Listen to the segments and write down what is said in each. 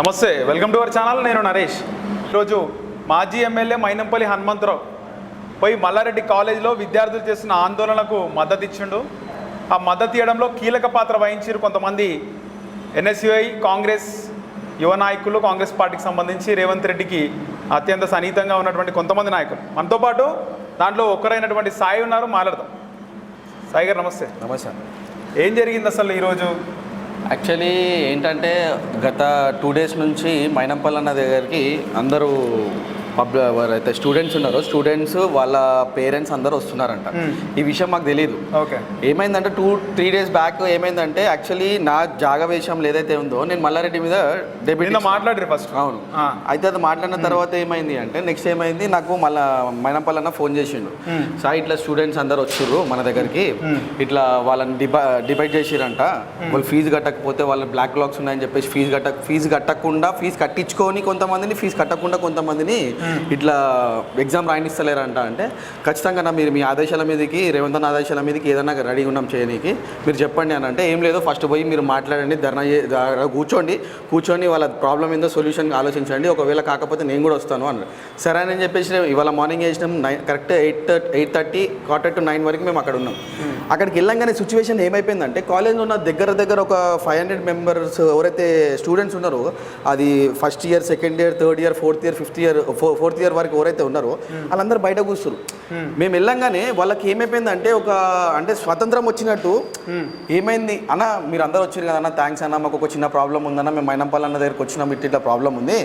నమస్తే welcome to our channel. నేను నరేష్. ఈరోజు మాజీ ఎమ్మెల్యే మైనంపల్లి హనుమంతరావు పోయి మల్లారెడ్డి కాలేజీలో విద్యార్థులు చేస్తున్న ఆందోళనకు మద్దతు ఇచ్చిండు. ఆ మద్దతు ఇవ్వడంలో కీలక పాత్ర వహించారు కొంతమంది ఎన్ఎస్యుఐ కాంగ్రెస్ యువ నాయకులు కాంగ్రెస్ పార్టీకి సంబంధించి రేవంత్ రెడ్డికి అత్యంత సన్నిహితంగా ఉన్నటువంటి కొంతమంది నాయకులు. మనతో పాటు దాంట్లో ఒక్కరైనటువంటి సాయి ఉన్నారు మాట్లాడదాం. సాయి గారు నమస్తే. నమస్తే. ఏం జరిగింది అసలు ఈరోజు? యాక్చువల్లీ ఏంటంటే గత టూ డేస్ నుంచి మైనంపల్లన్న దగ్గరికి అందరూ పబ్ ఎవరైతే స్టూడెంట్స్ ఉన్నారో స్టూడెంట్స్ వాళ్ళ పేరెంట్స్ అందరూ వస్తున్నారంట. ఈ విషయం మాకు తెలియదు ఓకే. ఏమైందంటే టూ త్రీ డేస్ బ్యాక్ ఏమైందంటే యాక్చువల్లీ నా జాగ విషయం ఏదైతే ఉందో నేను మల్లారెడ్డి మీద నిన్న మాట్లాడరు ఫస్ట్ అవును. అయితే అది మాట్లాడిన తర్వాత ఏమైంది అంటే నెక్స్ట్ ఏమైంది నాకు మళ్ళా మైనంపల్లి అన్న ఫోన్ చేసిండు. సార్ ఇట్లా స్టూడెంట్స్ అందరు వచ్చిర్రు మన దగ్గరికి. ఇట్లా వాళ్ళని డిబా డిబైట్ చేసిరంట. వాళ్ళు ఫీజు కట్టకపోతే వాళ్ళు బ్లాక్ లాక్స్ ఉన్నాయని చెప్పేసి ఫీజు కట్ట ఫీజు కట్టకుండా ఫీజు కట్టించుకొని కొంతమందిని ఫీజు కట్టకుండా కొంతమందిని ఇట్లా ఎగ్జామ్ రాయనిస్తలేరంట అంటే ఖచ్చితంగా మీరు మీ ఆదేశాల మీదకి రేవంత్ అన్న ఆదేశాల మీదకి ఏదైనా రెడీగా ఉన్నాం చేయనీకి మీరు చెప్పండి అని అంటే ఏం లేదు ఫస్ట్ పోయి మీరు మాట్లాడండి ధర్నా కూర్చోండి కూర్చొని వాళ్ళ ప్రాబ్లం ఏందో సొల్యూషన్ ఆలోచించండి ఒకవేళ కాకపోతే నేను కూడా వస్తాను అన్నారు. సరే అని చెప్పేసి ఇవాళ మార్నింగ్ చేసినాం nine correct eight eight thirty quarter to nine వరకు మేము అక్కడ ఉన్నాం. అక్కడికి వెళ్ళంగానే సిచ్యువేషన్ ఏమైపోయిందంటే కాలేజ్లో ఉన్న దగ్గర దగ్గర ఒక ఫైవ్ హండ్రెడ్ మెంబర్స్ ఎవరైతే స్టూడెంట్స్ ఉన్నారో అది first year second year third year fourth year fifth year fourth year వరకు ఎవరైతే ఉన్నారో వాళ్ళందరూ బయట కూర్చురు మేము వెళ్ళంగానే వాళ్ళకి ఏమైపోయిందంటే ఒక అంటే స్వతంత్రం వచ్చినట్టు ఏమైంది? అన్న మీరు అందరూ వచ్చారు కదా అన్న థ్యాంక్స్ అన్న మాకు ఒక చిన్న ప్రాబ్లం ఉందన్న మేము మైనంపల్లి అన్న దగ్గరికి వచ్చినాం ఇట్లా ఇట్లా ప్రాబ్లం ఉంది.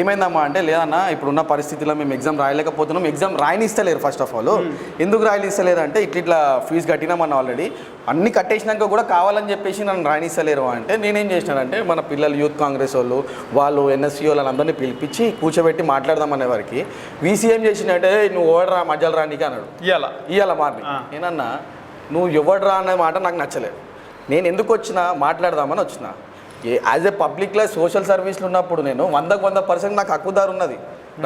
ఏమైందమ్మా అంటే లేదన్నా ఇప్పుడున్న పరిస్థితిలో మేము ఎగ్జామ్ రాయలేకపోతున్నాం ఎగ్జామ్ రాయనిస్తలేరు ఫస్ట్ ఆఫ్ ఆల్ ఎందుకు రాయనిస్తలేరు అంటే ఇట్లా ఇట్లా ఫీజు కట్టినామన్న ఆల్రెడీ అన్ని కట్టేసినాక కూడా కావాలని చెప్పేసి నన్ను రాయనిస్తలేరు అంటే నేనేం చేసినానంటే మన పిల్లలు యూత్ కాంగ్రెస్ వాళ్ళు వాళ్ళు ఎన్ఎస్సీ వాళ్ళందరినీ పిలిపించి కూర్చోబెట్టి మాట్లాడదామనే వారికి వీసీ ఏం చేసినట్టే నువ్వు ఓడరా మధ్యలో రానికి అన్నాడు ఇవాళ ఇవాళ మార్ని ఆ. నేనన్నా నువ్వు ఎవడరా అనే మాట నాకు నచ్చలేదు. నేను ఎందుకు వచ్చినా మాట్లాడదామని వచ్చిన. యాజ్ ఏ పబ్లిక్లో సోషల్ సర్వీస్లో ఉన్నప్పుడు నేను వందకు వంద పర్సెంట్ నాకు హక్కుదారు ఉన్నది.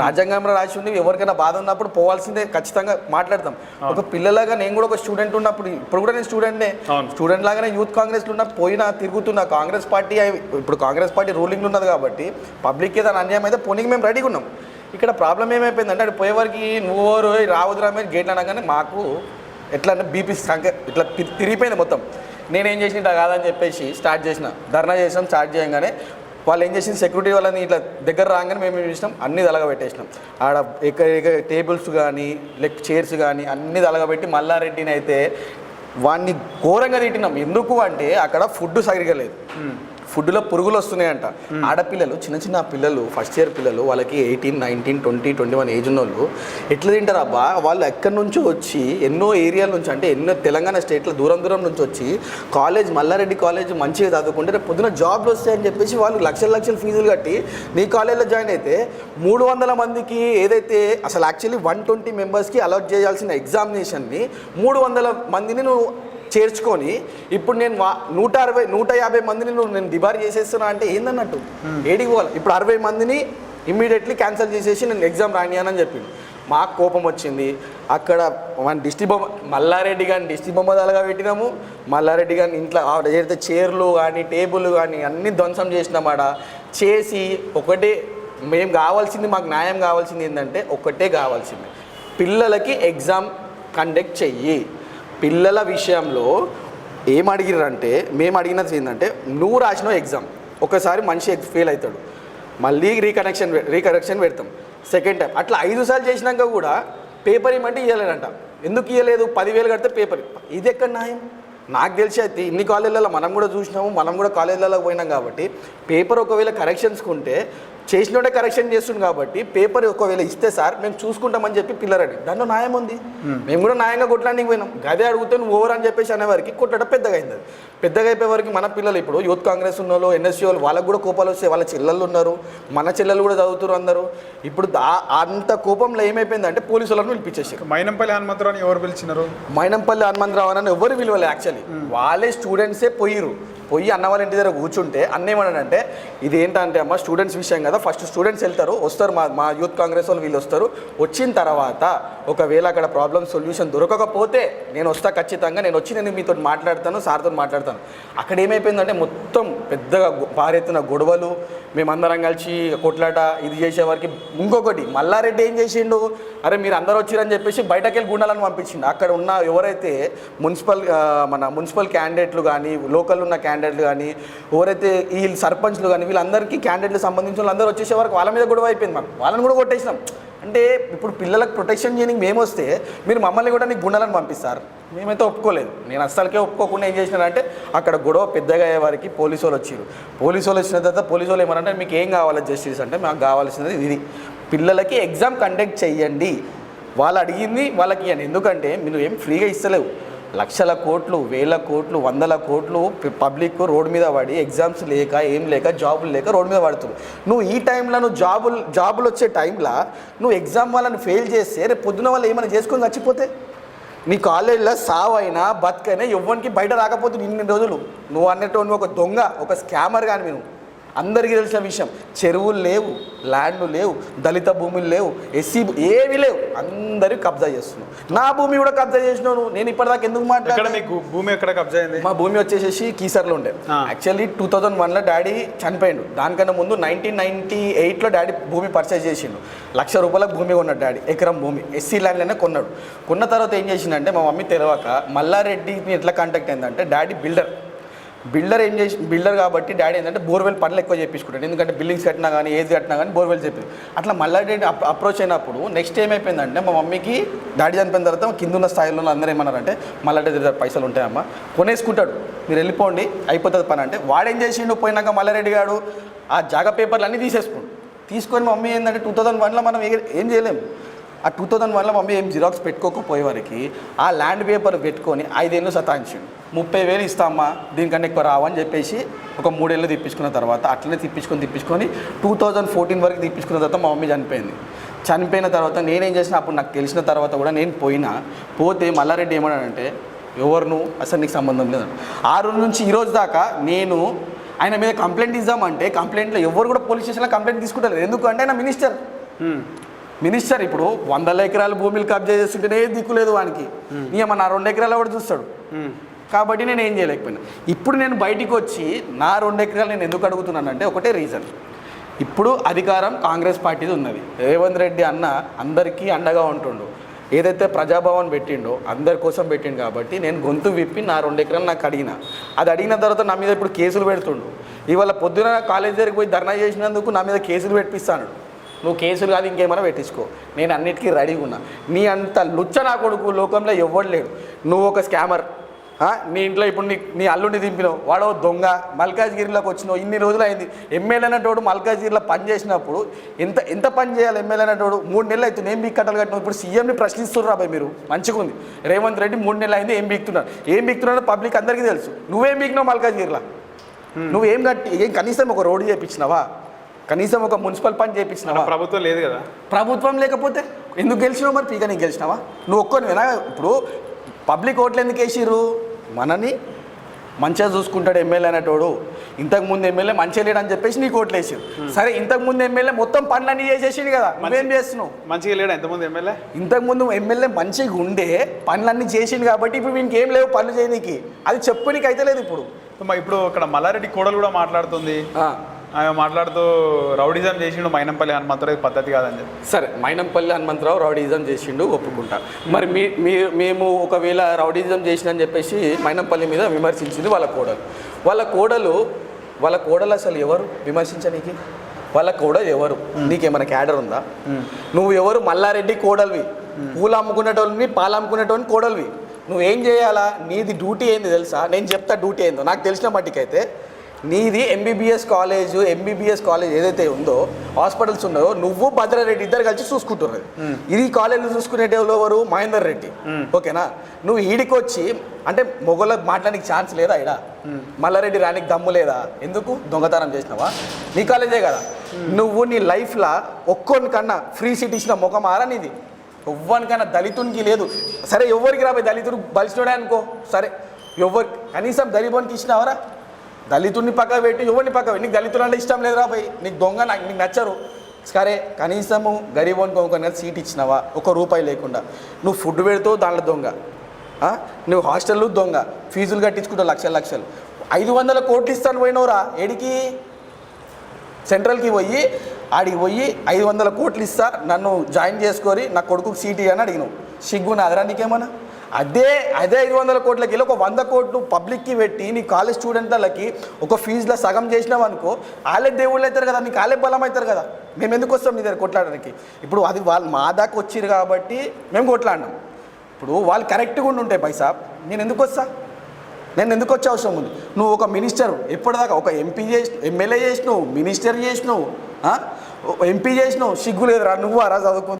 రాజ్యాంగంలో రాసి ఉంది ఎవరికైనా బాధ ఉన్నప్పుడు పోవాల్సిందే ఖచ్చితంగా మాట్లాడతాం ఒక పిల్లలాగా నేను కూడా ఒక స్టూడెంట్ ఉన్నప్పుడు ఇప్పుడు కూడా నేను స్టూడెంట్నే. స్టూడెంట్ లాగానే యూత్ కాంగ్రెస్లో ఉన్న పోయినా తిరుగుతున్నా కాంగ్రెస్ పార్టీ ఇప్పుడు కాంగ్రెస్ పార్టీ రూలింగ్ ఉన్నది కాబట్టి పబ్లిక్ ఏదైనా అన్యాయం అయితే పోనీకి మేము రెడీగా ఉన్నాం. ఇక్కడ ప్రాబ్లం ఏమైపోయిందంటే అటు పోయేవారికి నువ్వు ఎవరు? రావద్దురా మీద గేట్లు అనగానే మాకు ఎట్లా అంటే బీపీ సంక ఇట్లా తిరిగిపోయింది మొత్తం. నేనేం చేసిన ఇట్లా కాదని చెప్పేసి స్టార్ట్ చేసిన. ధర్నా చేసినాం స్టార్ట్ చేయగానే వాళ్ళు ఏం చేసింది? సెక్యూరిటీ వాళ్ళని ఇట్లా దగ్గర రాగానే మేము ఏం చేసినాం? అన్ని తలగబెట్టేసినాం. ఆడ ఎక్కడ టేబుల్స్ కానీ లెక్ చైర్స్ కానీ అన్నీ తలగబెట్టి మల్లారెడ్డిని అయితే వాడిని ఘోరంగా తిట్టినాం. ఎందుకు అంటే అక్కడ ఫుడ్ సరిగా లేదు. ఫుడ్లో పురుగులు వస్తున్నాయంట. ఆడపిల్లలు చిన్న చిన్న పిల్లలు ఫస్ట్ ఇయర్ పిల్లలు వాళ్ళకి eighteen nineteen twenty twenty one age ఉన్న వాళ్ళు ఎట్లా తింటారు అబ్బా? వాళ్ళు ఎక్కడి నుంచో వచ్చి ఎన్నో ఏరియాల నుంచి అంటే ఎన్నో తెలంగాణ స్టేట్లో దూరం దూరం నుంచి వచ్చి కాలేజ్ మల్లారెడ్డి కాలేజ్ మంచిగా చదువుకుంటే రేపు పొద్దున జాబ్లు వస్తాయని చెప్పేసి వాళ్ళు లక్షల లక్షల ఫీజులు కట్టి నీ కాలేజ్లో జాయిన్ అయితే మూడు వందల మందికి ఏదైతే అసలు యాక్చువల్లీ వన్ ట్వంటీ మెంబర్స్కి అలౌట్ చేయాల్సిన ఎగ్జామినేషన్ని మూడు వందల మందిని నువ్వు చేర్చుకొని ఇప్పుడు నేను నూట అరవై నూట యాభై మందిని నువ్వు నేను దిబార్ చేసేస్తున్నా అంటే ఏందన్నట్టు? ఏడికి పోవాలి? ఇప్పుడు అరవై మందిని ఇమ్మీడియట్లీ క్యాన్సిల్ చేసేసి నేను ఎగ్జామ్ రానియానని చెప్పింది మాకు కోపం వచ్చింది. అక్కడ మన డిస్టి బొమ్మ మల్లారెడ్డి గారిని డిస్టి బొమ్మ దళగా పెట్టినాము. మల్లారెడ్డి గారిని ఇంట్లో ఆవిడ ఏదైతే చైర్లు కానీ టేబుల్ కానీ అన్ని ధ్వంసం చేసినామాడ చేసి ఒకటే మేము కావాల్సింది మాకు న్యాయం కావాల్సింది ఏంటంటే ఒకటే కావాల్సింది. పిల్లలకి ఎగ్జామ్ కండక్ట్ చెయ్యి. పిల్లల విషయంలో ఏం అడిగిరంటే మేము అడిగినది ఏంటంటే నువ్వు రాసిన ఎగ్జామ్ ఒకసారి మనిషి ఫెయిల్ అవుతాడు మళ్ళీ రీకనెక్షన్ రీకనెక్షన్ పెడతాం. సెకండ్ టైం అట్లా ఐదు సార్లు చేసినాక కూడా పేపర్ ఇవ్వమంటే ఇవ్వలేడంట ఎందుకు ఇవ్వలేదు పదివేలు కడితే పేపర్ ఇది ఎక్కడ న్యాయం? నాకు తెలిసి అయితే ఇన్ని కాలేజీలలో మనం కూడా చూసినాము మనం కూడా కాలేజీలలో పోయినాం కాబట్టి పేపర్ ఒకవేళ కరెక్షన్స్ ఉంటే చేసినోడే కరెక్షన్ చేస్తుంది కాబట్టి పేపర్ ఒకవేళ ఇస్తే సార్ మేము చూసుకుంటామని చెప్పి పిల్లరని. దాంట్లో న్యాయం ఉంది. మేము కూడా న్యాయంగా కొట్టడానికి పోయినాం. గదే అడిగితే నువ్వు ఓవర్ అని చెప్పేసి అనేవారికి కొట్టడం పెద్దగా అయింది అది పెద్దగా అయిపోయే వరకు మన పిల్లలు ఇప్పుడు యూత్ కాంగ్రెస్ ఉన్న వాళ్ళు ఎన్ఎస్సీ వాళ్ళు వాళ్ళకు కూడా కోపాలు వస్తాయి వాళ్ళ చెల్లెళ్ళు ఉన్నారు మన చెల్లెలు కూడా చదువుతున్నారు అందరూ. ఇప్పుడు అంత కోపంలో ఏమైపోయిందంటే పోలీసు వాళ్ళని పిలిపించేసారు మైనంపల్లి హనుమంతరావుని ఎవరు పిలిచినారు? మైనంపల్లి హనుమంతరావు అని ఎవరు విలువలే యాక్చువల్లీ వాళ్ళే స్టూడెంట్సే పోయిరు పోయి అన్న వాళ్ళ ఇంటి దగ్గర కూర్చుంటే అన్న ఏమన్నాడంటే ఇది ఏంటంటే అమ్మ స్టూడెంట్స్ విషయం కదా. ఫస్ట్ స్టూడెంట్స్ వెళ్తారు వస్తారు మా మా యూత్ కాంగ్రెస్ వాళ్ళు వీళ్ళు వస్తారు. వచ్చిన తర్వాత ఒకవేళ అక్కడ ప్రాబ్లమ్ సొల్యూషన్ దొరకకపోతే నేను వస్తా ఖచ్చితంగా. నేను వచ్చి నేను మీతో మాట్లాడతాను సార్తో మాట్లాడతాను. అక్కడ ఏమైపోయిందంటే మొత్తం పెద్దగా పారెత్తిన భారెత్తున గొడవలు. మేమందరం కలిసి కొట్లాట ఇది చేసే వారికి ఇంకొకటి మల్లారెడ్డి ఏం చేసిండు? అరే మీరు అందరు వచ్చిరని చెప్పేసి బయటకు వెళ్ళి గుండాలని పంపించిండు. అక్కడ ఉన్న ఎవరైతే మున్సిపల్ మన మున్సిపల్ క్యాండిడేట్లు కానీ లోకల్ ఉన్న క్యాండిడేట్లు కానీ ఎవరైతే ఈ సర్పంచ్లు కానీ వీళ్ళందరికీ క్యాండిడేట్లు సంబంధించిన వాళ్ళందరూ వచ్చేసే వరకు వాళ్ళ మీద గొడవ అయిపోయింది మాకు. వాళ్ళని కూడా కొట్టేసినాం. అంటే ఇప్పుడు పిల్లలకు ప్రొటెక్షన్ చేయడానికి మేము వస్తే మీరు మమ్మల్ని కూడా నీకు గుండాలని పంపిస్తారు. మేమైతే ఒప్పుకోలేదు. నేను అస్సలకే ఒప్పుకోకుండా ఏం చేసినానంటే అక్కడ గొడవ పెద్దగా అయ్యే వారికి పోలీసు వాళ్ళు వచ్చారు. పోలీసు వాళ్ళు వచ్చిన తర్వాత పోలీసు వాళ్ళు ఏమనంటే మీకు ఏం కావాలి జస్టిస్ అంటే మాకు కావాల్సినది ఇది. పిల్లలకి ఎగ్జామ్ కండక్ట్ చేయండి వాళ్ళు అడిగింది వాళ్ళకి ఇవ్వండి ఎందుకంటే మీరు ఏం ఫ్రీగా ఇస్తలేవు. లక్షల కోట్లు వేల కోట్లు వందల కోట్లు పబ్లిక్ రోడ్డు మీద పడి ఎగ్జామ్స్ లేక ఏం లేక జాబులు లేక రోడ్డు మీద పడుతుంది నువ్వు ఈ టైంలో నువ్వు జాబులు జాబులు వచ్చే టైంలో నువ్వు ఎగ్జామ్ వాళ్ళని ఫెయిల్ చేస్తే రేపు పొద్దున వాళ్ళు ఏమైనా చేసుకొని చచ్చిపోతే? నీ కాలేజీలో సావైనా బతుకైనా ఎవరికి బయట రాకపోతుంది ఇన్ని రోజులు. నువ్వు అన్నట్టు నువ్వు ఒక దొంగ ఒక స్కామర్ కానీ నువ్వు. అందరికీ తెలిసిన విషయం. చెరువులు లేవు ల్యాండ్లు లేవు దళిత భూములు లేవు ఎస్సీ ఏవి లేవు. అందరూ కబ్జా చేస్తున్నావు నా భూమి కూడా కబ్జా చేసినావు నువ్వు. నేను ఇప్పటిదాకా ఎందుకు మాట్లాడాను మీకు భూమి ఎక్కడ కబ్జా అయింది? మా భూమి వచ్చేసేసి కీసర్లో ఉండే. యాక్చువల్లీ టూ థౌజండ్ వన్లో డాడీ చనిపోయిండు. దానికన్నా ముందు నైన్టీన్ నైన్టీ ఎయిట్లో డాడీ భూమి పర్చేజ్ చేసిండు. లక్ష రూపాయలకు భూమి కొన్నాడు డాడీ. ఎకరం భూమి. ఎస్సీ ల్యాండ్లోనే కొన్నాడు. కొన్న తర్వాత ఏం చేసిండంటే మా మమ్మీ తెలియక మల్లారెడ్డిని ఎట్లా కాంటాక్ట్ అయిందంటే డాడీ బిల్డర్ బిల్డర్ ఏం చేసి బిల్డర్ కాబట్టి డాడీ ఏంటంటే బోర్వెల్ పనులు ఎక్కువ చేయించుకుంటాడు ఎందుకంటే బిల్డింగ్స్ కట్టినా కానీ ఏది కట్టినా కానీ బోర్వెల్ చెప్పి అట్లా మళ్ళీ డాడీ అప్రోచ్ అయినప్పుడు నెక్స్ట్ ఏమైపోయిందంటే మా మమ్మీకి డాడీ చనిపోయిన తర్వాత కింద ఉన్న స్థాయిలో అందరూ ఏమన్నారంటే మల్లారెడ్డి డాడీ పైసలు ఉంటాయమ్మా. కొనేసుకుంటాడు. మీరు వెళ్ళిపోండి అయిపోతుంది పని అంటే. వాడేం చేసిండు? పోయినాక మల్లారెడ్డి గారు ఆ జాగ పేపర్లు అన్నీ తీసేసుకోండి. తీసుకొని మమ్మీ ఏంటంటే టూ థౌజండ్ వన్లో మనం ఏం చేయలేము ఆ టూ థౌజండ్ వన్లో మమ్మీ ఏం జిరాక్స్ పెట్టుకోకపోయేవారికి ఆ ల్యాండ్ పేపర్ పెట్టుకొని ఐదేళ్ళు సతాయించిండు. ముప్పై వేలు ఇస్తామా దీనికంటే ఎక్కువ రావని చెప్పేసి ఒక మూడేళ్ళు తిప్పించుకున్న తర్వాత అట్లనే తిప్పించుకొని తిప్పించుకొని టూ థౌజండ్ ఫోర్టీన్ వరకు తిప్పించుకున్న తర్వాత మా మమ్మీ చనిపోయింది. చనిపోయిన తర్వాత నేనేం చేసిన అప్పుడు నాకు తెలిసిన తర్వాత కూడా నేను పోయినా పోతే మల్లారెడ్డి ఏమన్నాడంటే ఎవరు నువ్వు? అసలు నీకు సంబంధం లేదు. ఆ రోజు నుంచి ఈ రోజు దాకా నేను ఆయన మీద కంప్లైంట్ ఇద్దామంటే కంప్లైంట్లో ఎవరు కూడా పోలీస్ స్టేషన్లో కంప్లైంట్ తీసుకుంటారు ఎందుకంటే ఆయన మినిస్టర్. మినిస్టర్ ఇప్పుడు వందల ఎకరాల భూములు కబ్జా చేస్తుంటేనే దిక్కు లేదు వానికి. ఇక నా రెండు ఎకరాలు కూడా చూస్తాడు? హ్మ్. కాబట్టి నేను ఏం చేయలేకపోయినా. ఇప్పుడు నేను బయటికి వచ్చి నా రెండు ఎకరాలు నేను ఎందుకు అడుగుతున్నానంటే ఒకటే రీజన్ ఇప్పుడు అధికారం కాంగ్రెస్ పార్టీది ఉన్నది. రేవంత్ రెడ్డి అన్న అందరికీ అండగా ఉంటుండు. ఏదైతే ప్రజాభవన్ పెట్టిండో అందరి కోసం పెట్టిండు కాబట్టి నేను గొంతు విప్పి నా రెండు ఎకరాలు నాకు అడిగిన. అది అడిగిన తర్వాత నా మీద ఇప్పుడు కేసులు పెడుతుండు. ఇవాళ పొద్దున కాలేజ్ దగ్గరికి పోయి ధర్నా చేసినందుకు నా మీద కేసులు పెట్టిస్తాను నువ్వు కేసులు కాదు ఇంకేమైనా పెట్టించుకో. నేను అన్నిటికీ రెడీగా ఉన్నా. నీ అంత లుచ్చ నా కొడుకు లోకంలో ఎవ్వడు లేడు. నువ్వు ఒక స్కామర్. నీ ఇంట్లో ఇప్పుడు నీ నీ అల్లుడిని దింపినావు. వాడో దొంగ. మల్కాజ్గిరిలోకి వచ్చినావు. ఇన్ని రోజులు అయింది ఎమ్మెల్యే అనేటోడు మల్కాజ్గిరిలో పని చేసినప్పుడు ఎంత ఎంత పని చేయాలి ఎమ్మెల్యే అనేటోడు మూడు నెలలు అవుతుంది. ఏం బీక్ కట్టలు కట్టినావు? ఇప్పుడు సీఎంని ప్రశ్నిస్తున్నారు రాబాయ్ మీరు. మంచిగా ఉంది రేవంత్ రెడ్డి మూడు నెలలు అయింది ఏం బీక్తున్నారు ఏం బీక్తున్నారో పబ్లిక్ అందరికీ తెలుసు. నువ్వేం బీక్నావు మల్కాజ్గిరిలో? నువ్వేం కట్టి ఏం కనీసం ఒక రోడ్డు చేయించినావా కనీసం ఒక మున్సిపల్ పని చేయించినావా ప్రభుత్వం లేదు కదా. ప్రభుత్వం లేకపోతే ఎందుకు గెలిచినావు మరి? పీక నీకు గెలిచినావా? నువ్వు ఒక్కనివేనా ఇప్పుడు పబ్లిక్ ఓట్లు ఎందుకు వేసిర్రు? మనని మంచిగా చూసుకుంటాడు ఎమ్మెల్యే అనేటోడు. ఇంతకు ముందు ఎమ్మెల్యే మంచిగా లేడని చెప్పేసి నీకు ఓట్లు వేసారు సరే ఇంతకు ముందు ఎమ్మెల్యే మొత్తం పనులన్నీ చేసేసింది కదా. నువ్వేం చేస్తున్నావు? మంచిగా లేడా ఎంతమంది ఎమ్మెల్యే? ఇంతకు ముందు ఎమ్మెల్యే మంచిగా ఉండే పనులన్నీ చేసింది కాబట్టి ఇప్పుడు వీనికి ఏం లేవు పనులు చేయనీకి. అది చెప్పు నీకు అయితే లేదు ఇప్పుడు. ఇప్పుడు ఇక్కడ మల్లారెడ్డి కోడలు కూడా మాట్లాడుతుంది. ఆమె మాట్లాడుతూ రౌడిజం చేసిండు మైనంపల్లి హనుమంతరావు ఇది పద్ధతి కాదని చెప్పి. సరే మైనంపల్లి హనుమంతరావు రౌడీజం చేసిండు ఒప్పుకుంటా. మరి మీ మీ- మేము ఒకవేళ రౌడీజం చేసిందని చెప్పేసి మైనంపల్లి మీద విమర్శించింది వాళ్ళ కోడలు. వాళ్ళ కోడలు వాళ్ళ కోడలు అసలు ఎవరు? విమర్శించనీకి? వాళ్ళ కోడలు ఎవరు? నీకేమైనా క్యాడర్ ఉందా? నువ్వు ఎవరు? మల్లారెడ్డి కోడలివి. పూలు అమ్ముకునేటోళ్ళని పాలు అమ్ముకునేటోని కోడలివి. నువ్వేం చేయాలా? నీది డ్యూటీ ఏంది తెలుసా? నేను చెప్తా డ్యూటీ ఏందో? నాకు తెలిసిన మట్టికైతే నీది ఎంబీబీఎస్ కాలేజ్ ఎంబీబీఎస్ కాలేజ్ ఏదైతే ఉందో హాస్పిటల్స్ ఉన్నాయో నువ్వు భద్రారెడ్డి ఇద్దరు కలిసి చూసుకుంటున్నారు. ఇది కాలేజీలో చూసుకునేటోళ్ళు ఎవరు? మహేందర్ రెడ్డి. ఓకేనా? నువ్వు ఈడికి వచ్చి అంటే మొగోళ్ళకి మాట్లాడానికి ఛాన్స్ లేదా ఇడ మల్లారెడ్డి రానికి దమ్ము లేదా? ఎందుకు? దొంగతనం చేసినావా? నీ కాలేజే కదా. నువ్వు నీ లైఫ్లో ఒక్కొనికన్నా ఫ్రీ సీట్ ఇచ్చిన ముఖం ఆరా నీది? ఎవ్వరికైనా దళితునికి లేదు. సరే ఎవరికి రాబోయే దళితుడు బలిసినోడే అనుకో. సరే ఎవరు కనీసం దళిబోనికి ఇచ్చినావరా? దళితుడిని పక్క పెట్టి ఎవరిని పక్క పెట్టి? నీకు దళితులు అంటే ఇష్టం లేదురా పోయి. నీకు దొంగ నాకు నీకు నచ్చరు. సరే కనీసము గరీబోనికి ఒక సీట్ ఇచ్చినావా? ఒక రూపాయి లేకుండా. నువ్వు ఫుడ్ పెడుతూ దాంట్లో దొంగ. నువ్వు హాస్టల్లో దొంగ. ఫీజులు కట్టించుకుంటావు లక్షలు లక్షలు. ఐదు వందల కోట్లు ఇస్తాను పోయినవురా ఏడికి? సెంట్రల్కి పోయి ఆడికి పోయి ఐదు వందల కోట్లు ఇస్తా నన్ను జాయిన్ చేసుకొని నా కొడుకుకి సీట్ అని అడిగినావు. సిగ్గు నాదరా నీకేమన్నా? అదే అదే ఐదు వందల కోట్లకి వెళ్ళి ఒక వంద కోట్లు పబ్లిక్కి పెట్టి నీ కాలేజ్ స్టూడెంట్లకి ఒక ఫీజులో సగం చేసినావు అనుకో వాళ్ళే దేవుళ్ళు అవుతారు కదా నీకు వాళ్ళే బలం అవుతారు కదా. మేము ఎందుకు వస్తాం నీ దగ్గర కొట్లాడడానికి? ఇప్పుడు అది వాళ్ళు మా దాకా వచ్చిర్రు కాబట్టి మేము కొట్లాడినాం. ఇప్పుడు వాళ్ళు కరెక్ట్గా ఉండి ఉంటాయి పైసా నేను ఎందుకు వస్తా? నేను ఎందుకు వచ్చే అవసరం ఉంది? నువ్వు ఒక మినిస్టర్ ఎప్పటిదాకా ఒక ఎంపీ చేసి ఎమ్మెల్యే చేసినావు మినిస్టర్ చేసినావు ఎంపీ చేసినావు సిగ్గు లేదురా నువ్వు అరా చదువుకుంది